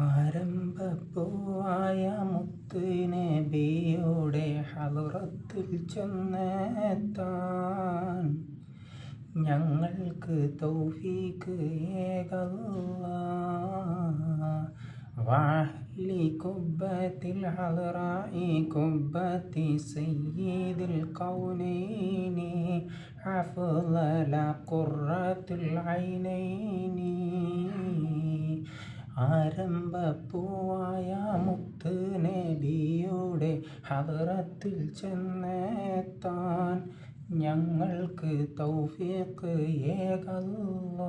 ആരംഭപ്പൂവായ മുത്തിനെ ബിയുടെ ഹലുറത്തിൽ ചെന്നെത്താൻ ഞങ്ങൾക്ക് തൗഫീക്ക് ഏകല്ല. വാഹ്ലി കുബത്തിൽ ഹലറായി കുബത്തി സയ്യീദിൽ കൗനൈനി ഹഫുലല ഖുറത്തുൽ ഐനൈനി. ആരംഭ ആരംഭപ്പൂവായ മുത്ത് നബിയുടെ ഹവറത്തിൽ ചെന്നെത്താൻ ഞങ്ങൾക്ക് തൗഫീഖ് ഏകല്ല.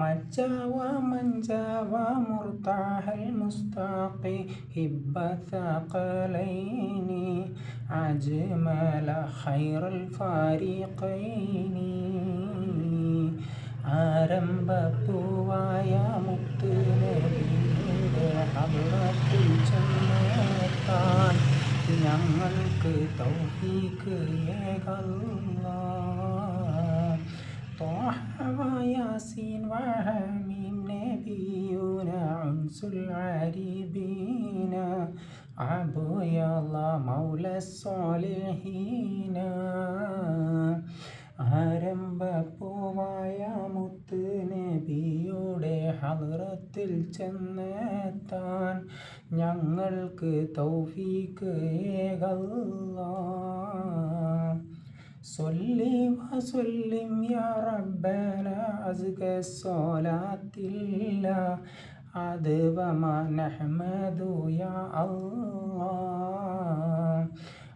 മജ്ജാവ മഞ്ജാവ മുർത്താഹൽ മുസ്താഖി ഹിബ്ബത്തലൈനി അജ്മല ഖൈറുൽ ഫാരിഖൈനി. ആരംഭപ്പൂവായ മുത്തുനബിയുടെ അവിടത്തിൽ ചെന്നെത്താൻ ഞങ്ങൾക്ക് തൗഹീക്ക് യാസീൻ വഹമീം നബിയുന അംസുൽ അരീബീന. അബുയല്ല മൗല സ്വാലിഹീന ആരംഭപ്പൂവായ മുത്ത് നബിയുടെ ഹലറത്തിൽ ചെന്നെത്താൻ ഞങ്ങൾക്ക് തൗഫീക്ക് ഏകല്ല. സൊല്ലി വസൊല്ലിം യാ റബ്ബന അസ്ക സോലാത്തില്ല അത് വമാ നഹ്മദു യാ അല്ലാ.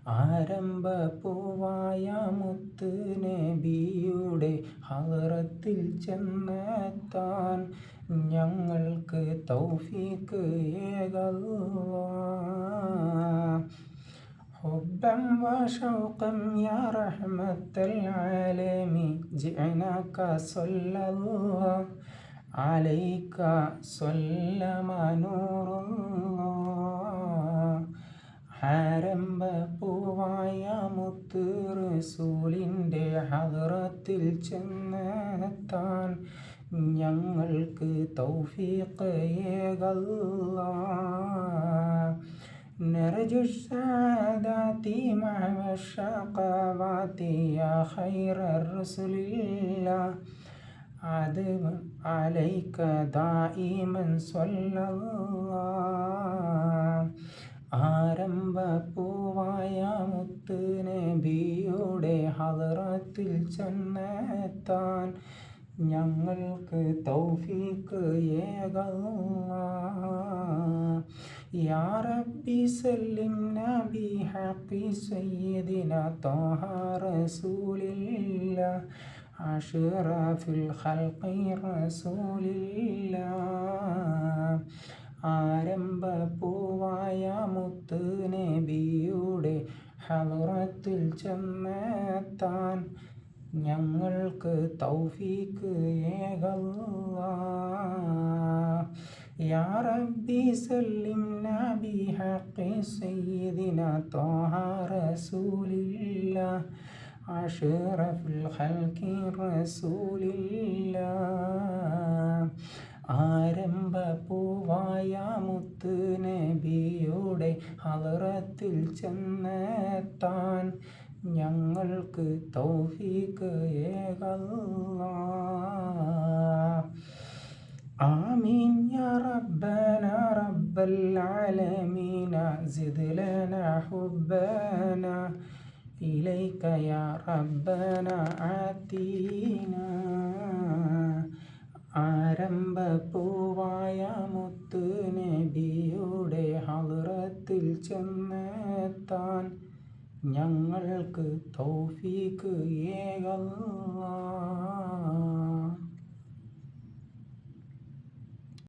الله ആരംഭപ്പൂവായ മുത്ത് നബിയുടെ ഹറത്തിൽ ചെന്നെത്താൻ ഞങ്ങൾക്ക് തൗഫീക്ക് ഏകല്ല حبا وشوقا يا رحمة العالمين جئناك صلى الله عليك سلم نور الله ആരംഭപ്പൂവായ മുത്ത് റസൂലിൻ്റെ ഹദ്റത്തിൽ ചെന്നെത്താൻ ഞങ്ങൾക്ക് തൗഫീഖ് ഏകല്ല نرجو السعادة مع الشقوات يا خير الرسل الله عدم عليك دائما صلى الله ആരംഭപ്പൂവായ മുത്ത് നബിയുടെ ഹലറത്തിൽ ചെന്നെത്താൻ ഞങ്ങൾക്ക് തൗഫീക്ക് യാ റബ്ബി സല്ലിംന ബിഹഖി സയ്യിദിന ത്വഹ റസൂലില്ല അഷ്റഫിൽ റസൂലില്ല ആരംഭപ്പൂവായ മുത്ത് നബിയുടെ ഹലറത്തിൽ ചെന്നെത്താൻ ഞങ്ങൾക്ക് തൗഫീക്ക് ഏകല്ല. യാ നബി ബിഹഖി സയ്യിദിന ത്വഹ റസൂലില്ല. അഷ്റഫുൽ ഖൽഖി റസൂലില്ല ആരംഭപ്പൂവായ മുത്ത് നബിയുടെ ഹലറത്തിൽ ചെന്നെത്താൻ ഞങ്ങൾക്ക് തൗഫീക്ക് ഏകല്ല آمين يا ربنا رب العالمين زد لنا حبنا إليك يا ربنا آتينا ആരംഭപ്പൂവായ മുത്തു നബിയുടെ ഹലറത്തിൽ ചെന്നെത്താൻ ഞങ്ങൾക്ക് തൗഫീക്ക് ഏകല്ല.